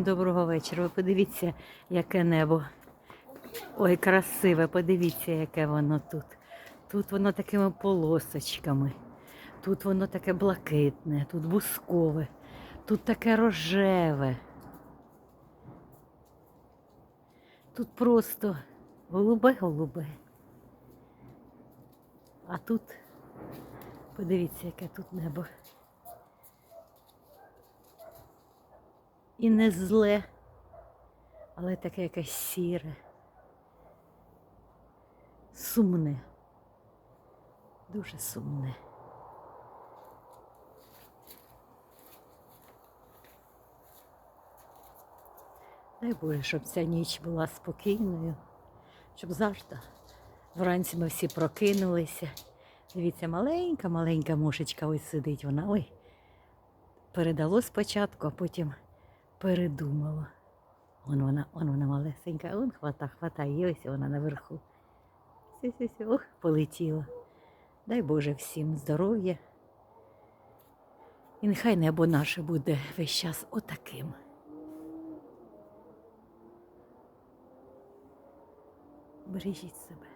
Доброго вечора. Ви подивіться, яке небо. Ой, красиве, подивіться, яке воно тут. Тут воно такими полосочками. Тут воно таке блакитне, тут бускове, тут таке рожеве. Тут просто голубе-голубе. А тут, подивіться, яке тут небо. І не зле, але таке якесь сіре. Сумне. Дуже сумне. Дай Боже, щоб ця ніч була спокійною, щоб завжди вранці ми всі прокинулися. Дивіться, маленька, маленька мушечка ось сидить. Вона ой, передало спочатку, а потім передумало. Он вона, он вона малесенька, он хвата, хватає, ось вона наверху. Сі-сі-сі, ох, полетіла. Дай Боже всім здоров'я. І нехай небо наше буде весь час отаким. Бережіть себе.